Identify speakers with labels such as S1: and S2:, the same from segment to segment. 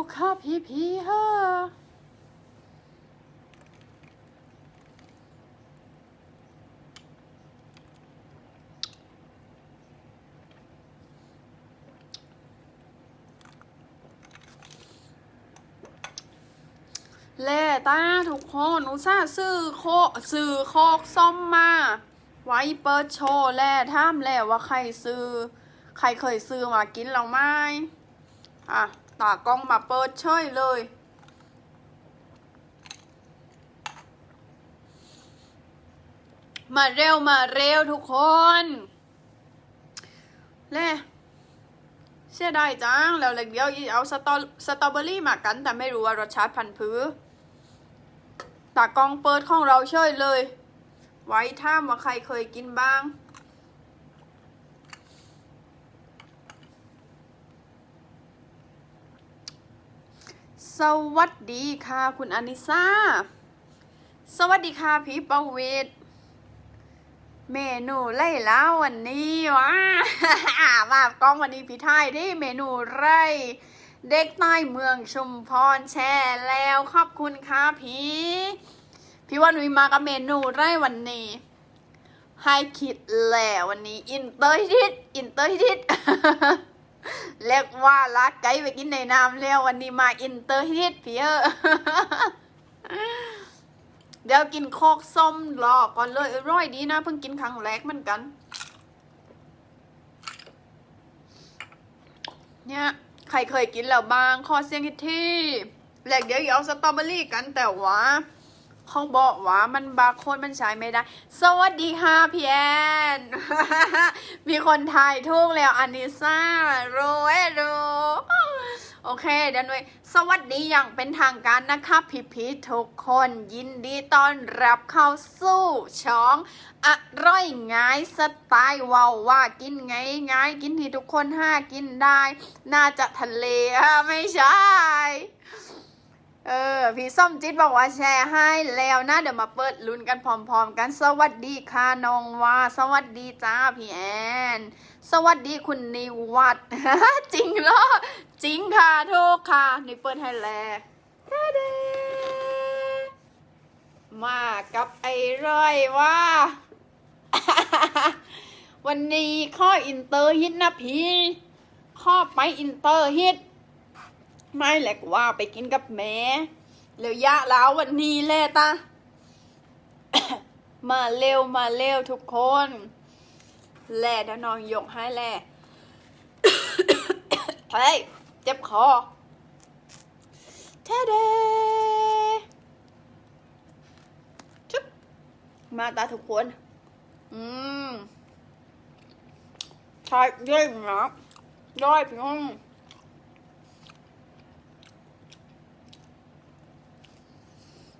S1: วค่ะพี่พี่ฮ้อแล่ตาทุกคนอุตส่าห์ซื้อโคซื้อโคกส้มมา ไว้เปิดโชว์แล่ท่ามแล่ว่าใครซื้อ ใครเคยซื้อมากินเราไหมอะ ตากล้องมาเปิดเฉยเลย มาเร็วมาเร็วทุกคนแล่เสียดายจัง แล้วเล็กเดียวอีเอาสตอสตรอเบอรี่มากัน แต่ไม่รู้ว่ารสชาติพันธุ์พื้ตากล้องเปิดของเราเฉยเลย ไว้ท่ามว่าใครเคยกินบ้าง สวัสดีค่ะคุณอานิซาสวัสดีค่ะพี่ประเวศเมนูไล่แล้ววันนี้วะมากล้องวันนี้พี่ไทยที่เมนูไร่เด็กใต้เมืองชุมพรแช่แล้วขอบคุณค่ะพี่พี่ว่านุยมากับเมนูไร่วันนี้ให้คิดแหละวันนี้อินเตอร์ฮิตอินเตอร์ฮิต เรียกว่าลักไก่ไปกินในน้ำแล้ววันนี้มาอินเตอร์ฮิตพี่เออเดี๋ยวกินโคกส้มรอก่อนเลยอร่อยดีนะ เพิ่งกินครั้งแรกเหมือนกัน เนี่ยใครเคยกินแล้วบ้างขอเสียงที่แหลกเดี๋ยวอย่าเอาสตรอเบอรี่กันแต่ว่า เขาบอกว่ามันบาร์โคนมันใช้ไม่ได้ สวัสดีค่ะพี่แอนมีคนถ่ายทุกแล้วอันนิซ่าโรเอโรโอเคเดี๋ยวหน่วยสวัสดีอย่างเป็นทางการนะคะพี่พีทุกคนยินดีต้อนรับเข้าสู่ช่องอร่อยง่ายสไตล์ว้าวว่ากินไงง่ายกินที่ทุกคนห้ากินได้ น่าจะทะเลไม่ใช่ เออ พี่ส้มจิตบอกว่าแชร์ให้แล้วนะ เดี๋ยวมาเปิดลุ้นกันพร้อมๆ กัน สวัสดีค่ะน้องว่า สวัสดีจ้าพี่แอน สวัสดีคุณนิวัฒน์จริงเหรอ จริงค่ะทุกค่ะ นี่เปิดให้แล้วมากับไอ้ร้อยว่า วันนี้ข้ออินเตอร์ฮิตนะพี่ ข้อไปอินเตอร์ฮิต ไม่แหละกว่าไปกินกับแม่เร็วยะแล้ววันนี้แหละตามาเร็วมาเร็วทุกคน และเดี๋ยวน้องยกให้แหละเฮ้ยเจ็บคอเทเดจุ๊บมาตาทุกคน อืมใช่ย่อยนะย่อยพี่น้อง ใช่มากนายเลย กินมดไหมนั่นพี่ว่ามดไหมอะแต่จังหน้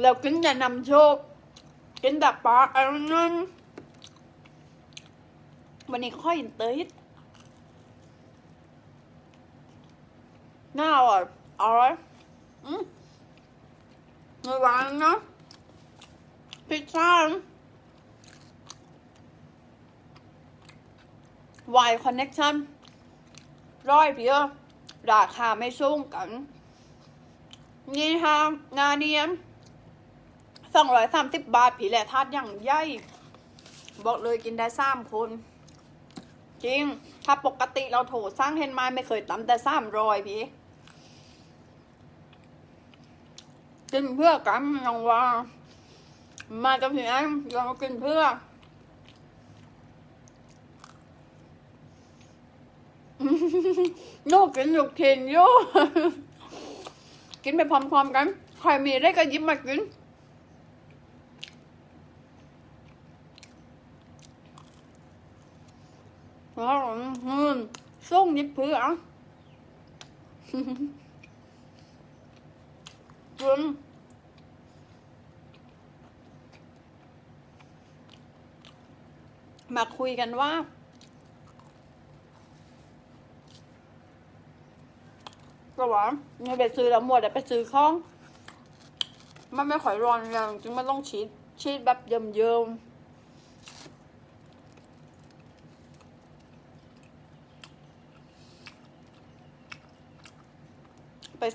S1: เรากินแต่นำโชค กินแต่ปลาอะไรนั้นวันนี้ค่อยเตอร์ฮิตน่าอร่อยอร่อยอืมไม่หวานนะพิซซ่าวายคอนเน็กชั่นร้อยเพียราคาไม่สูงกัน นี่ฮะนาเนียน สองร้อยสามสิบบาท ผีแหละทาดอย่างใหญ่ บอกเลยกินได้สามคน จริง ถ้าปกติเราโถสร้างเฮนไมาไม่เคยตำแต่สามรอยพี่กินเพื่อกันน้องว่า มาจะพี่แอนเรากินเพื่อโน่กินอยู่เข็นอยู่กินไปพร้อมๆกัน ใครมีได้ก็ยิบมากิน ว้าวอืมส่งนิดเพื่อจนมาคุยกันว่า ก็ว่าไม่ไปซื้อแล้วหมดแต่ไปซื้อของ มันไม่ค่อยร้อนอย่างจึงมันต้องชีดชีดแบบเยิมๆ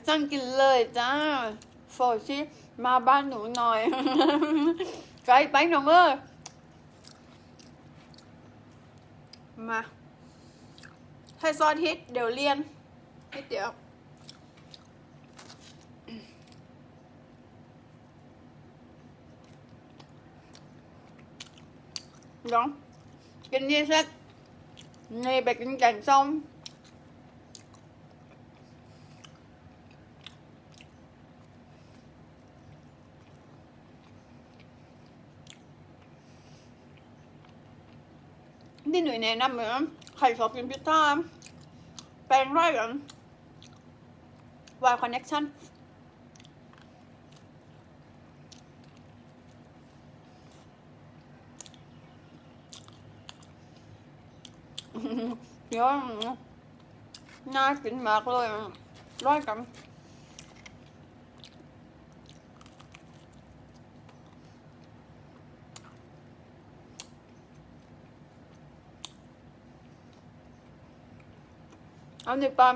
S1: สั่งกินเลยจ้าโฟชิมาบ้านหนูหน่อยไปไปหนูเมื่อมาให้ซอสฮิตเดี๋ยวเรียนฮิตเดียวน้องกินนี่สักนี่ไปกินแกงส้ม หนุ่ยแนะนำเหมือนใครชอบกินพิซซ่าแปลงไร่หรอวายคอนเน็กชันเดี๋ยวน่ากินมากเลยร้อยกัน เอาหนึ่งปอม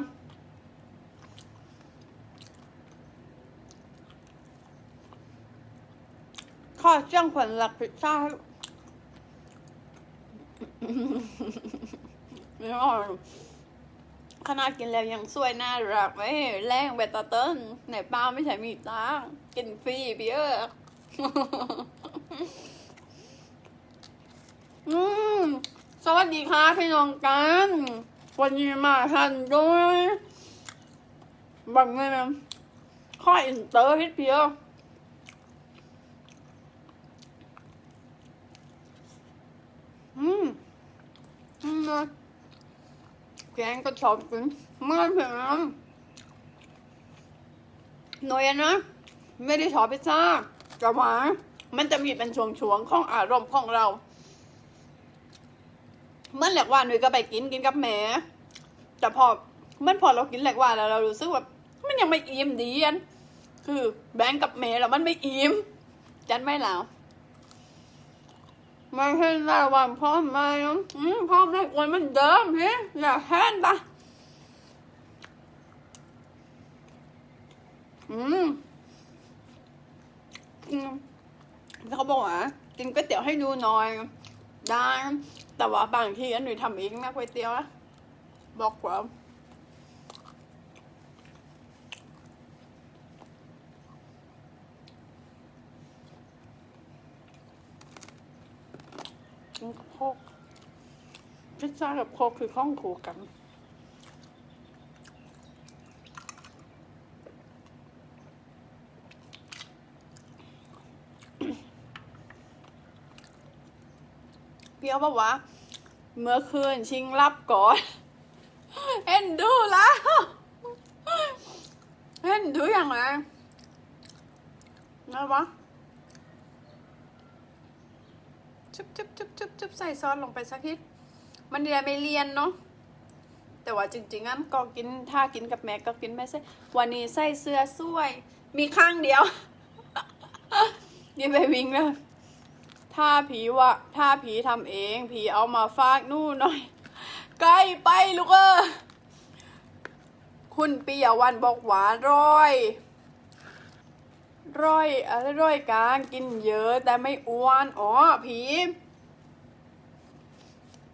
S1: ข้อเจ้างผลหลักพิซซ่าไม่ออกขนาดกินแล้วยังสวยน่ารักไหมแรงแบบตาเติ้ลไหนป้าไม่ใช่มีตังกินฟรีพี่เอออืมสวัสดีค่ะพี่น้องกัน วันนี้มาทันด้วยบังเงินข้ออินเตอร์พี่เพียวอืมอืมแกงก็ชอบกินเมื่อเพียงนั้นหน่อยนะ ไม่ได้ชอบพิซซ่าแต่ว่ามันจะมีเป็นช่วงๆของอารมณ์ของเรา เมื่อแหลกว่าหน่ยก็ไปกินกินกับแม่แต่พอเมื่อพอเรากินแหลกว่าแล้วเรารู้สึกว่ามันยังไม่อิ่มดีอันคือ แบงกับแม่แล้วมันไม่อิ่มจันไม่แล้วม่ให้ระวังพ่อแม่นะอืมพ่อแม่อ้วนมันเดิมเฮ้ยอย่าแห้งปะอืมเขาบอกว่ากินก๋วยเตี๋ยวให้ดูหน่อยได้ แต่ว่าบางทีอันหนูทำเองนะก๋วยเตี๋ยวนะบอกว่าโคกพิซซ่ากับโคกคือข้องคู่กัน เอาบอกว่า เมื่อคืนชิงรับก่อนเห็นดูแล้วเห็นดูอย่างไรนะวะชุบชุบชุบชุบชุบใส่ซอสลงไปสักทีมันเรียนไม่เรียนเนาะแต่ว่าจริงๆงั้นก็กินถ้ากินกับแม่ก็กินไม่ใช่วันนี้ใส่เสื้อสวย มีข้างเดียว นี่ไปวิ่งเลย ถ้าผีวะถ้าผีทำเอง ผีเอามาฝากนู่นหน่อย ใกล้ไปลูกเออคุณปิยวันบอกหวานร้อย ร้อยอะไรร้อยกลางกินเยอะแต่ไม่อ้วน อ๋อ ผี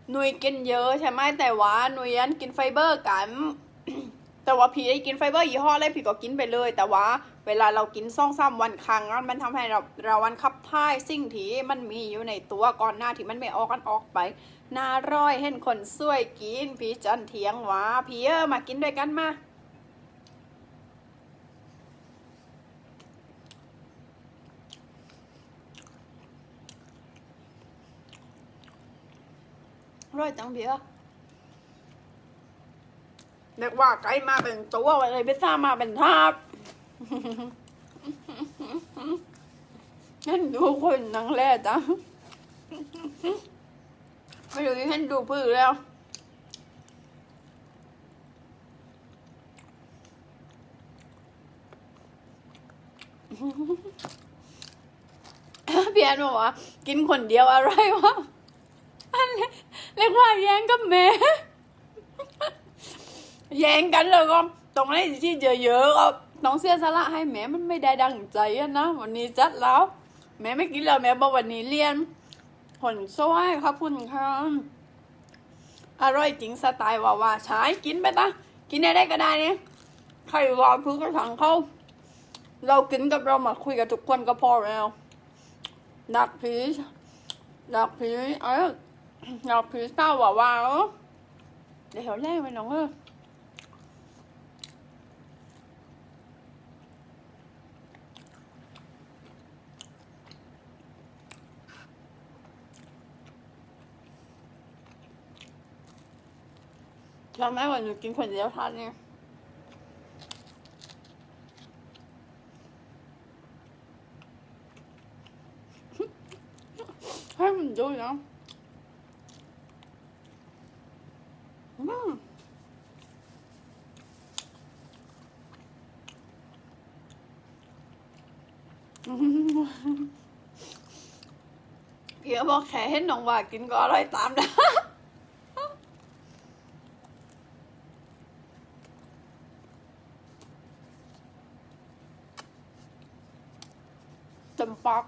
S1: หนุยกินเยอะใช่ไหมแต่ว่าหนุยยันกินไฟเบอร์กัน แต่ว่าผีได้กินไฟเบอร์ยี่ห้ออะไรผีก็กินไปเลย แต่ว่าเวลาเรากินซ่องซ้ำวันครั้งมันทำให้เราเราวันขับถ่ายสิ่งที่มันมีอยู่ในตัวก่อนหน้าที่มันไม่ออกกันออกไปน้าร้อยเห็นคนสวยกินผีจันเถียงวาผีเออมากินด้วยกันมาร้อยจังผีเออ เรียกว่าไก่มาเป็นตัวอะไรพิซซ่ามาเป็นทาบนั่นดูคนนังแรกจ้ะไม่รู้ที่ท่านดูพื้นแล้วพี่แอนบอกว่ากินคนเดียวอะไรวะอันนี้เรียกว่าแย่งกับแม่ แย่งกันเลยก็ตรงนี้ที่เยอะๆก็ต้องเสียสละให้แม่มันไม่ได้ดังใจอะนะวันนี้จัดแล้ว แม่ไม่กินแล้วแม่บอกวันนี้เรียนผลสวยครับคุณค่ะอร่อยจริงสไตล์ว่าว่าใช้กินไปตะกินได้ก็ได้เนี่ยใครวอนพื้นกระถางเขาเรากินกับเรามาคุยกับทุกคนก็พอแล้วดักผีดักผีเอ้ยดักผีเศร้าว่าว่าเออเดี๋ยวแรกไปน้องเออ เราแม่วันหนูกินคนเดียวทานเนี่ยให้มันดูนะอืมพี่ก็บอกแค่เห็นน้องว่ากินก็อร่อยตามนะ ต็มปาก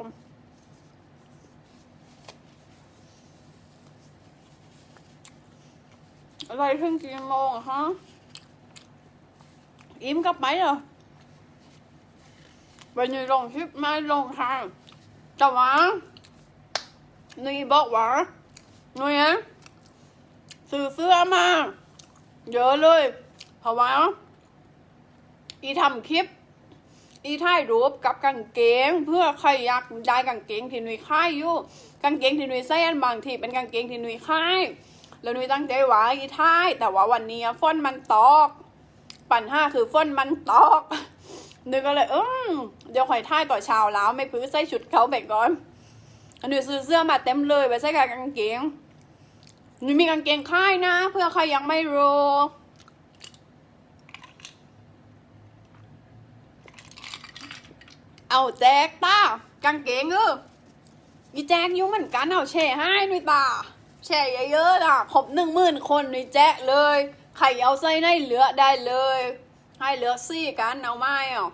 S1: อะไรเพิ่งกี่โมงอะฮะ อิ่มกับไหมเหรอวันนี้ลงคลิปไม่ลงทางแต่ว่าหนี่บอกว่าหนี่ยซื้อเสื้อมา เยอะเลย เพราะว่าอีทำคลิป อีถ่ายรูปกับกางเกง เพื่อใครอยากได้กางเกงที่หนุ่ยค่ายอยู่กางเกงที่หนุ่ยใส่อันบางทีเป็นกางเกงที่หนุ่ยค่ายแล้วหนุ่ยตั้งใจว่าอีถ่ายแต่ว่าวันนี้ฝนมันตกปัญหาคือฝนมันตกหนุ่ยก็เลยอืมเดี๋ยวค่อยถ่ายต่อเช้าแล้วไม่พื้นใส่ชุดเขาไปก่อนหนุ่ยซื้อเสื้อมาเต็มเลยไปใส่กับกางเกงหนุ่ยมีกางเกงค่ายนะ เพื่อใครยังไม่รู้ เอาแจกตากางเกงเออมีแจกยุ่งเหมือนกันเอาแชร์ให้หน่อยตาแชร์เยอะๆล่ะครบหนึ่งหมื่นคนหน่อยแจกเลยใครเอาไส้ในเหลือได้เลย ให้เหลือซี่กันเอาไม้อะ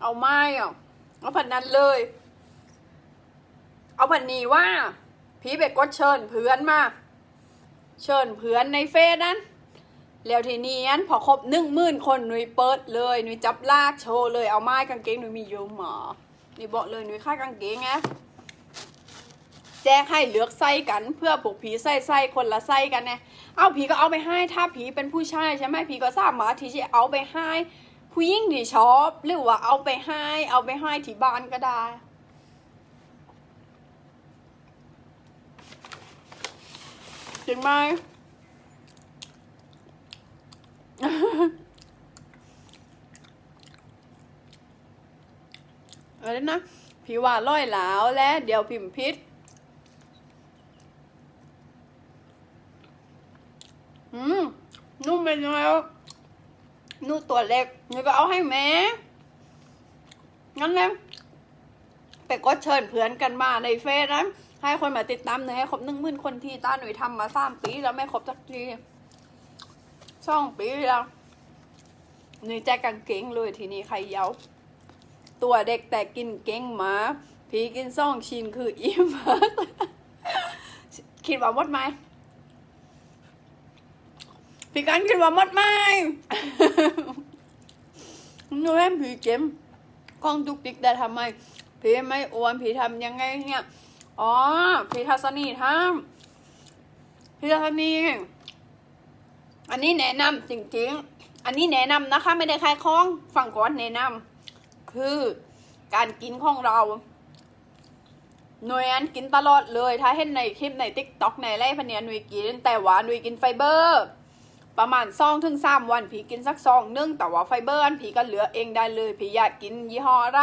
S1: เอาไม้อะเอาพันนั้นเลย เอาพันนี้ว่าพี่ไปกกดเชิญเพื่อนมา เชิญเพื่อนในเฟซนั้น แล้วทีนี้อันพอครบหนึ่งหมื่นคนหนุยเปิดเลยหนุยจับลากโชว์เลยเอาไม้กางเกงหนุยมีเยอะหมานี่บอกเลยหนุยค่ากางเกงไงแจ้งให้เลือกไส้กันเพื่อผูกผีไส้ไส้คนละไส้กันไงเอาผีก็เอาไปให้ถ้าผีเป็นผู้ชายใช่ไหมผีก็สามารถที่จะเอาไปให้ผู้หญิงที่ชอบหรือว่าเอาไปให้ เอาไปให้ที่บ้านก็ได้จริงไหม อะไรนะผิวว่าร้อยหลาวและเดี๋ยวพิมพ์พิษอืมนุ่มเป็นยังไงวะนุ่มตัวเล็กนี่ก็เอาให้แม่งั้นเลยไปก็เชิญเพื่อนกันมาในเฟซนะให้คนมาติดตามหน่อยให้ครบหนึ่งหมื่นคนที่ต้าหนุ่ยทำมาสามปีแล้วไม่ครบสักที สองปีแล้วหนุ่แจกกางเกงเลยทีนี้ใครเยาตัวเด็กแต่กินเก่งหมาผีกินซ่องชินคืออิ่มคิดว่าหมดไหมพี่กันคิดว่าหมดไหมหนูแม่ผีเกมกล้องจุกจิกแต่ทำไมผีไม่อ้วนผีทำยังไงเนี่ยอ๋อผีทัศนีทำผีทัศนี อันนี้แนะนำจริงๆ อันนี้แนะนำนะคะ ไม่ได้ขายของฝั่งก่อนแนะนำคือการกินของเรา หน่วยอันกินตลอดเลย ถ้าเห็นในคลิปในติ๊กต็อกในไรพันเนียหน่วยกิน แต่ว่าหน่วยกินไฟเบอร์ ประมาณซองถึงสามวันผีกินสักซองนึงแต่ว่าไฟเบอร์อันผีก็เหลือเองได้เลยผีอยากกินยี่ห้ออะไร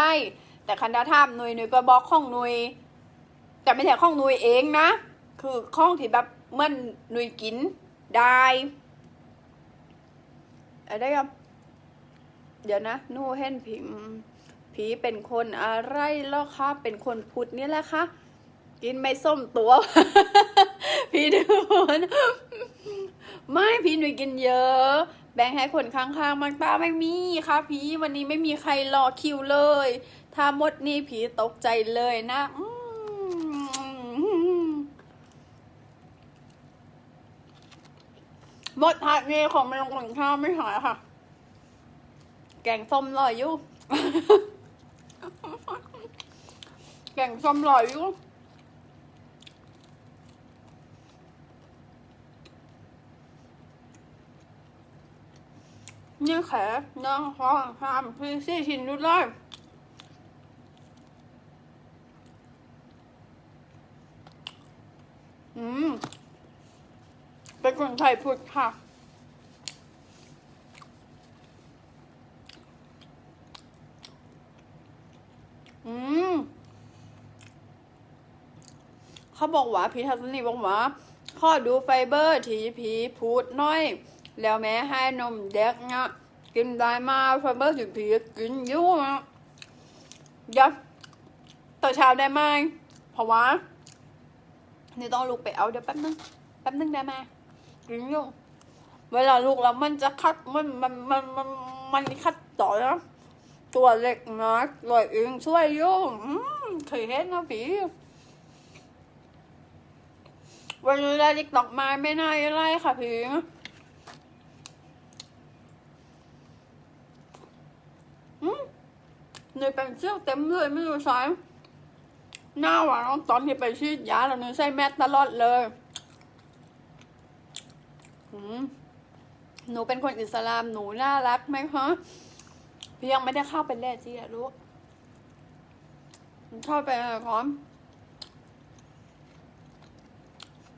S1: แต่คันดาทามหนุยหนุยก็บอกข้องหนุยแต่ไม่ใช่ข้องหนุยเองนะ คือข้องที่แบบเมื่อหนุยกินได้ ไรครับ เดี๋ยวนะนูเห็นผีผีเป็นคนอะไรแล้วคะเป็นคนพุทธนี่แหละคะกินไม่ส้มตัว พี่ดูนไม่พี่หนุ่ยกินเยอะ แบ่งให้คนข้างๆมันป้าไม่มีค่ะพี่วันนี้ไม่มีใครรอคิวเลย ถ้าหมดนี่ผีตกใจเลยนะอืม หมดทานี้ของมันลงหลังข้าวไม่หายค่ะ แกงส้มลอยอยู่ แกงส้มลอยอยู่นี่แขนางฟ้าห้ามพี่ซี่ชินดูเลยอืม เป็นคนไทยพุทธค่ะ อืม เขาบอกว่าพีทัศนีบอกว่า ข้อดูไฟเบอร์ทีพีพูดน้อย แล้วแม้ให้นมเด็กเนี่ยกินได้มาไฟเบอร์ทีพีกินยู่นะเดี๋ยวต่อเช้าได้ไหมเพราะว่านี่ต้องลุกไปเอาเดี๋ยวแป๊บนึง แป๊บนึงได้ไหม กินอยู่เวลาลูกแล้วมันจะคัดมันมันมันมันมันคัดต่อนะตัวเล็กนะลอยเองช่วยอยู่อืมเคยเห็นนะพี่วันนี้ได้ติ๊กตอกมาไม่น่าอะไรค่ะพี่อืมเนยเป็นเสื้อเต็มเลยไม่รู้ใช้หน้าหวานตอนที่ไปฉีดยาแล้วเนยใส่แมสตลอดเลย หนูเป็นคนอิสลามหนูน่ารักไหมคะพี่ยังไม่ได้เข้าไปแลกจีอะลูกเข้าไปอะไรพร้อม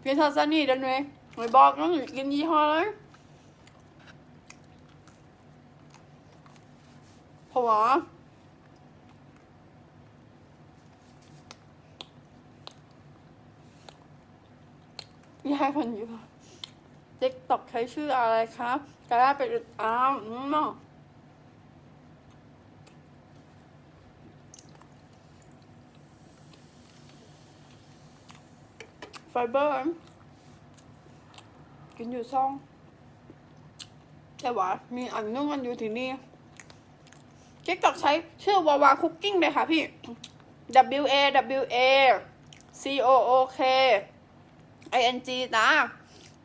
S1: พี่ทัศนีดินเวยหวยบอกน้องกินยี่ห้อเลยเพราะว่าอยายคนอยู่ ติ๊กตอกใช้ชื่ออะไรครับจะได้ไปติดตามอืมไฟเบอร์กินอยู่ซ่อง แต่ว่ามีอันนึงอันอยู่ที่นี่เจ๊กตอกใช้ชื่อวาวาคุกกิ้งเลยค่ะพี่ W A W A C O O K I N G ตา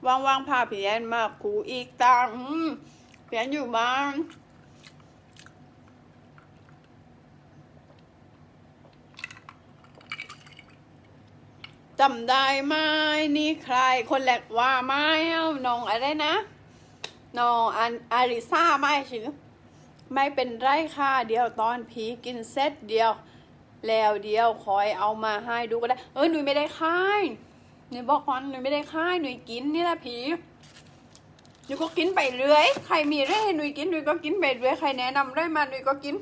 S1: ว่างๆพาเพียนมาคูอีกตาอืมเพียนอยู่บ้านจำได้ไหมนี่ใครคนแหลกว่าไม่เอาน้องอะไรนะน้องอันอาริซาไม่ชื่อไม่เป็นไรค่ะเดียวตอนผีกินเซตเดียว แล้วเดียวคอยเอามาให้ดูก็ได้ เออหนูไม่ได้ค่าย หนูบอกก่อนหนูไม่ได้ค่ายหนูกินนี่แหละผีหนูก็กินไปเรื่อย ใครมีเรื่อยหนูกินหนูก็กินไปเรื่อย ใครแนะนำได้มาหนูก็กิน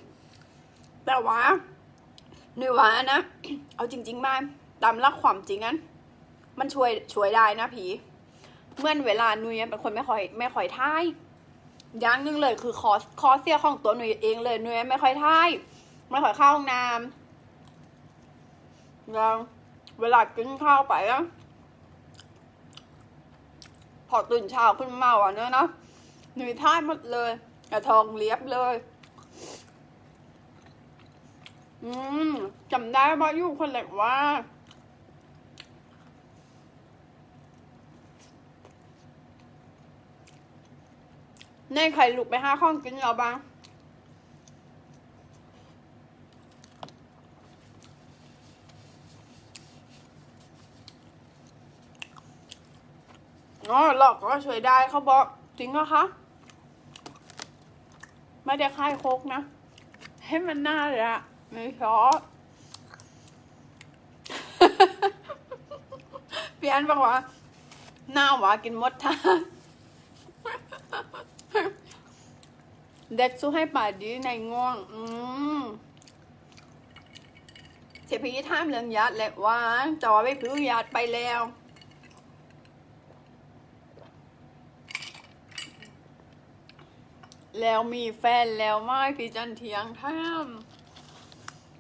S1: แต่ว่าหนูว่านะ เอาจริง ๆ มาตามรักความจริงนั้น มันช่วยช่วยได้นะผี เมื่อเวลาหนุยเป็นคนไม่ค่อยไม่ค่อยท่ายอย่างหนึงเลยคือคอสคอเสียของตัวหนุยเองเลยหนุยไม่ค่อยท่ายไม่ค่อยเข้าห้องน้ำแล้วเวลากินข้าวไปอะ พอตื่นเช้าขึ้นมาอะเนอะนะหนุยท่ายหมดเลยกระทองเลียบเลย อืมจำได้ว่าอยู่คนแหลกว่าในไข่ลุกไปห้าข้องกินเราบ้าง อ๋อหลอกก็ช่วยได้เขาบอกจริงเหรอคะ ไม่ได้ค่ายโคกนะ ให้มันน่าเลยอะไม่ชอบพี่อันบอกว่าหน้าหวากินมดท่าเด็กสู้ให้ป่าดีในง่วง อืมเสียพีท่ามเรื่องยัดแหละว่าจอไปพื้ยัดไปแล้ว แล้วมีแฟนแล้วไหม่พี่จันเทียงท่าม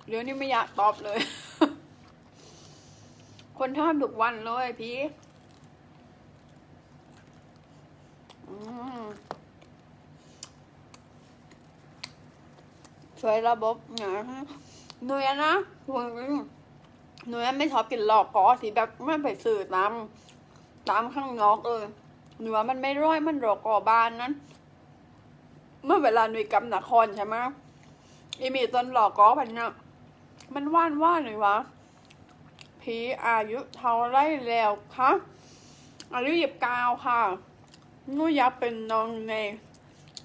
S1: เดี๋ยวนี้ไม่อยากตอบเลย คนท่ามทุกวันเลยพี่ช่วยระบบเนี่ยหนูอะนะหนูอไม่ชอบกินหลอกกอสีแบบไม่ไปสื่อตาม ตามข้างนอกเลยหนูว่ามันไม่ร้อยมันหลอกกอบานนั้น เมื่อเวลาหนุ่ยกำนครใช่ไหมอีมีต้นหลอกกอพันเนี่ยมันว่านว่าหน่อยวะผีอายุเท่าไรแล้วคะอายุหยิบก้าค่ะนูอยากเป็นน้องใน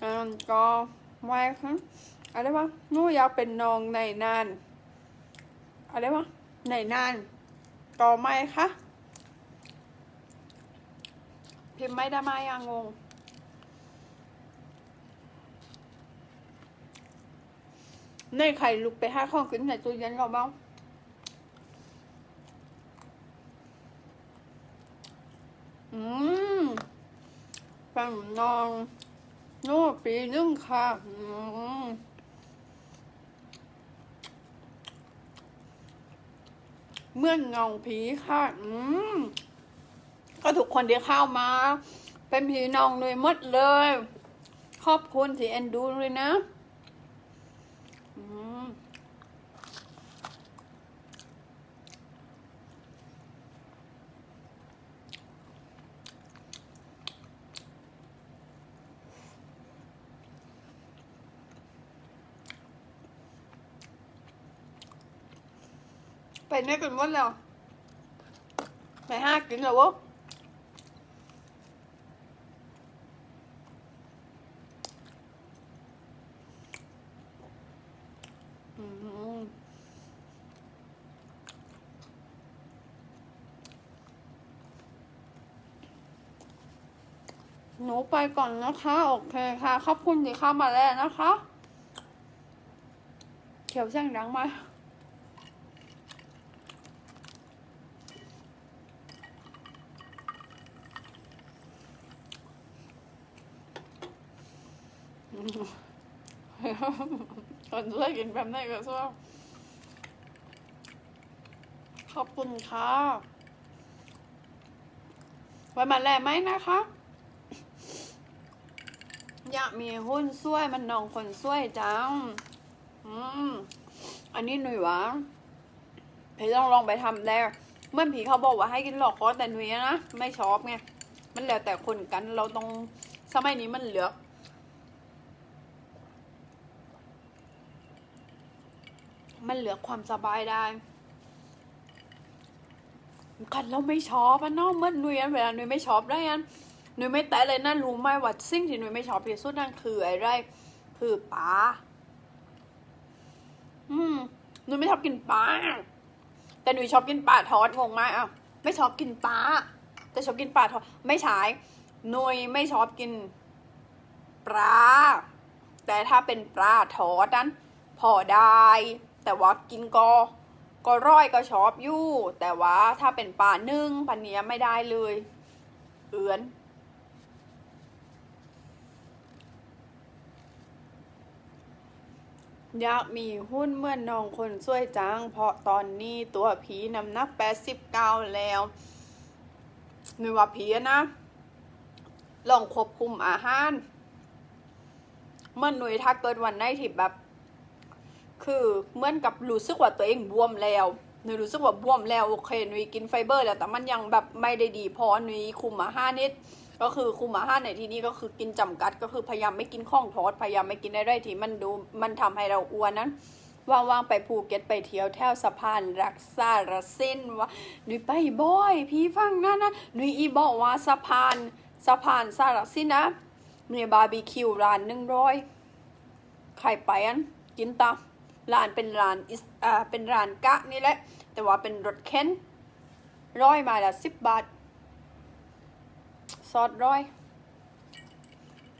S1: อ่าก็ไม่ค่ะอะไรวะนูอยากเป็นน้องในนานอะไรวะในนานก็ไม่ค่ะพิมพ์ไม่ได้ไหมยังงง ในไข่ลุกไปห้าข้องกินในตู้เย็นเราบ้างอืมเป็นนองโน่ปีนึงค่ะอืมเมื่อนเงาผีค่ะ อืม ก็ทุกคนที่เข้ามา เป็นผีนองเลยหมดเลย ขอบคุณที่เอ็นดูเลยนะ ไปไหนกันหมดแล้วไปห้ากินแล้ววะอืมหนูไป ก่อนนะคะ โอเคค่ะ ขอบคุณที่เข้ามาแล้วนะคะ เขียวเสียงดังไหมคนช่วยกินแบบไหนก็ช่วยขอบคุณค่ะไว้มาแล้วไหมนะคะ อยากมีหุ้นช่วยมันนองคนช่วยจัง อืม อันนี้หนุ่ยวะพี่ต้องลองไปทำแล้วเมื่อผีเขาบอกว่าให้กินหลอกคอแต่หนุ่ยนะไม่ชอบไง มันแล้วแต่คนกันเราต้องสมัยนี้มันเหลือมันเหลือความสบายได้กันเราไม่ชอบอะเนาะเมื่อนุยอันเวลานุยไม่ชอบได้ยัน หนุยไม่แตะเลยนะรู้ไหมว่าสิ่งที่หนุยไม่ชอบที่สุดนั่นคืออะไรคือปลาอืมหนุยไม่ชอบกินปลาแต่หนุยชอบกินปลาทอดงงไหมอะไม่ชอบกินปลาแต่ชอบกินปลาทอดไม่ใช่หนุยไม่ชอบกินปลาแต่ถ้าเป็นปลาทอดนั้นพอได้ แต่ว่ากินก็ก็ร้อยก็ชอบอยู่ แต่ว่าถ้าเป็นปลานึ่งปันเนี้ยไม่ได้เลย เอือน อยากมีหุ้นเมื่อนน้องคนช่วยจัง เพราะตอนนี้ตัวผีน้ำหนัก89แล้วหนูว่าผีนะ ลองควบคุมอาหารเมื่อหนุ่ยถ้าเกิดวันไหนที่แบบ คือเหมือนกับรู้สึกว่าตัวเองบวมแล้วหนูรู้สึกว่าบวมแล้วโอเคหนูกินไฟเบอร์แล้วแต่มันยังแบบไม่ได้ดีพอหนูคุมอาหารนิด ก็คือคุมอาหารในที่นี้ก็คือกินจำกัด ก็คือพยายามไม่กินข้องทอดพยายามไม่กินอะไรที่มันดูมันทำให้เราอ้วนนั้นว่างๆไปภูเก็ตไปเที่ยวแถวสะพานรักษาระเส้นว่าหนูไปบ่อย พี่ฟังนะนะหนูอีบอกว่าสะพานสะพานสารสินนะมีบาร์บีคิวร้านหนึ่งร้อยใครไปอันกินตาร้านเป็นร้านอิสอ่าเป็นร้านกะนี่แหละ แต่ว่าเป็นรถเข็นร้อยมาละสิบบาท ซอสร้อย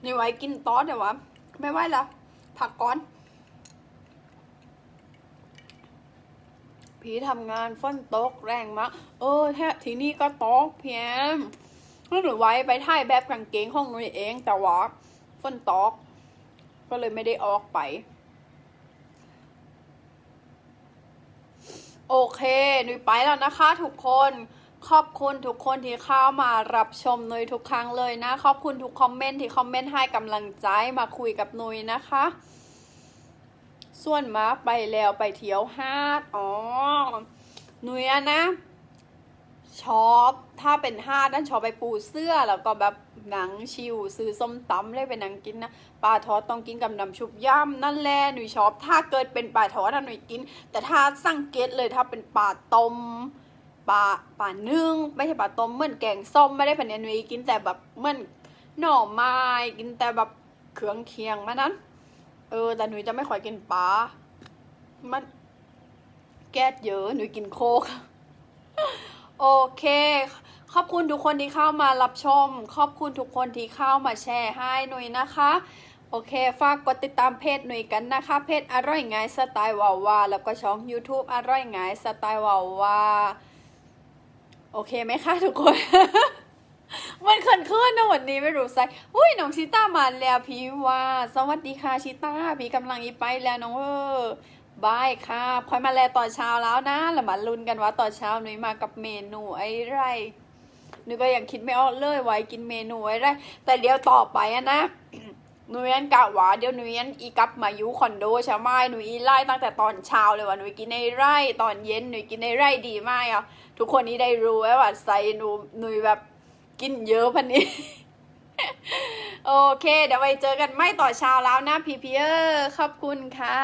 S1: นี่ไว้กินต้อแต่ว่าไม่ไหวล้วผักก่อนผีทำงานฝนตกแรงมาก เออแท้ที่นี้ก็ตกเพียมแล้วหนูไว้ไปถ่ายแบบกางเกงของหนูเอง แต่ว่าฝนตก ก็เลยไม่ได้ออกไป โอเคหนุยไปแล้วนะคะทุกคน ขอบคุณทุกคนที่เข้ามารับชมนุยทุกครั้งเลยนะ ขอบคุณทุกคอมเมนต์ที่คอมเมนต์ให้กำลังใจมาคุยกับนุยนะคะ ส่วนมาไปแล้วไปเที่ยวฮาดอ๋อหนุยนะชอบถ้าเป็นฮาดนั่นชอบไปปูเสื้อแล้วก็แบบหนังชิวซื้อส้มตำเลยไปหนังกินนะปลาทอดต้องกินกับน้ำชุบย่ำนั่นแหละหนูชอบถ้าเกิดเป็นปลาทอดนะหนูกิน แต่ถ้าสังเกตเลยถ้าเป็นปลาต้ม ปลาปลานึ่งไม่ใช่ปลาต้มเหมือนแกงส้มไม่ได้เป็นเนหนูกินแต่แบบเหมือนหน่อไม้กินแต่แบบเครื่องเคียงมานั้น เออ แต่หนูจะไม่ค่อยกินปลา มันแก๊สเยอะหนูกินโคกโอเค ขอบคุณทุกคนที่เข้ามารับชม ขอบคุณทุกคนที่เข้ามาแชร์ให้หนุยนะคะ โอเค ฝากกดติดตามเพจหนุยกันนะคะ เพจอร่อยง่ายสไตล์วาวาแล้วก็ช่อง YouTube อร่อยง่ายสไตล์วาวา โอเคไหมคะทุกคน มันเขินขึ้นนะวันนี้ไม่รู้ใส่อุ้ยน้องชิต้ามาแล้วพี่ว่า สวัสดีค่ะชิต้า พี่กำลังอีไปแล้วน้องเออบายค่ะคอยมาแลตอนเช้าแล้วนะแล้วมาลุ้นกันว่าตอนเช้าหนุยมากับเมนูไอ้ไรหนูก็ยังคิดไม่ออกเลยไว้กินเมนูไอ้ไรแต่เดี๋ยวต่อไปอะนะหนูยันกะว่าเดี๋ยวหนูยันอีกับมายู่คอนโดใช่ไหมหนูอีไล่ตั้งแต่ตอนเช้าเลยว่าหนูกินในไร่ตอนเย็นหนูกินในไร่ดีมากอะ ทุกคนนี้ได้รู้ไว้ว่าใส่หนูนุยแบบกินเยอะพันนี้ โอเค เดี๋ยวไปเจอกันไม่ต่อเช้าแล้วนะพีพีเออร์ขอบคุณค่ะ